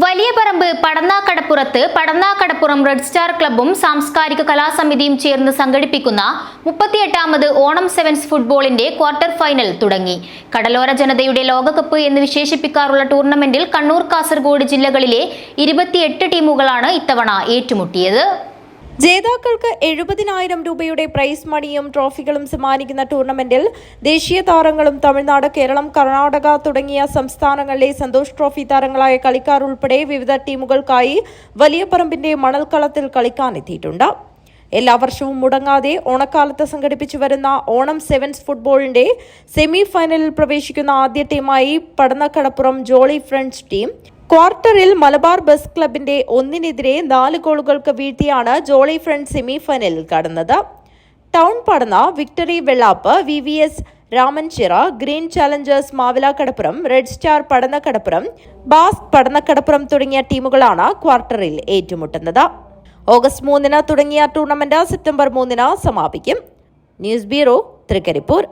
വലിയ പറമ്പ് പടന്നാക്കടപ്പുറത്ത് Padannakkadappuram red star ക്ലബ്ബും സാംസ്കാരിക കലാസമിതിയും ചേർന്ന് സംഘടിപ്പിക്കുന്ന മുപ്പത്തിയെട്ടാമത് ഓണം സെവൻസ് ഫുട്ബോളിന്റെ ക്വാർട്ടർ ഫൈനൽ തുടങ്ങി. കടലോര ജനതയുടെ ലോകകപ്പ് എന്ന് വിശേഷിപ്പിക്കാറുള്ള ടൂർണമെന്റിൽ കണ്ണൂർ കാസർഗോഡ് ജില്ലകളിലെ ഇരുപത്തിയെട്ട് ടീമുകളാണ് ഇത്തവണ ഏറ്റുമുട്ടിയത്. ജേതാക്കൾക്ക് എഴുപതിനായിരം രൂപയുടെ പ്രൈസ് മണിയും ട്രോഫികളും സമ്മാനിക്കുന്ന ടൂർണമെന്റിൽ ദേശീയ താരങ്ങളും തമിഴ്നാട് കേരളം കർണാടക തുടങ്ങിയ സംസ്ഥാനങ്ങളിലെ സന്തോഷ് ട്രോഫി താരങ്ങളായ കളിക്കാർ ഉൾപ്പെടെ വിവിധ ടീമുകൾക്കായി വലിയ പറമ്പിന്റെ മണൽക്കളത്തിൽ കളിക്കാനെത്തിയിട്ടുണ്ട് എല്ലാ വർഷവും മുടങ്ങാതെ ഓണക്കാലത്ത് സംഘടിപ്പിച്ചു വരുന്ന ഓണം സെവൻസ് ഫുട്ബോളിന്റെ സെമി ഫൈനലിൽ പ്രവേശിക്കുന്ന ആദ്യ ടീമായി പടന്നക്കടപ്പുറം ജോളി ഫ്രണ്ട്സ് ടീം ക്വാർട്ടറിൽ മലബാർ ബസ് ക്ലബിന്റെ ഒന്നിനെതിരെ നാല് ഗോളുകൾക്ക് വീഴ്ത്തിയാണ് ജോളി ഫ്രണ്ട് സെമി ഫൈനലിൽ കടന്നത്. Town Padanna victory Vellap V V S Ramanchira green challengers Mavilakadappuram red star Padannakadappuram bass Padannakadappuram തുടങ്ങിയ ടീമുകളാണ് ക്വാർട്ടറിൽ ഏറ്റുമുട്ടുന്നത്. ഓഗസ്റ്റ് മൂന്നിന് തുടങ്ങിയ ടൂർണമെന്റ് സെപ്റ്റംബർ മൂന്നിന് സമാപിക്കും. News bureau Thrikaripur.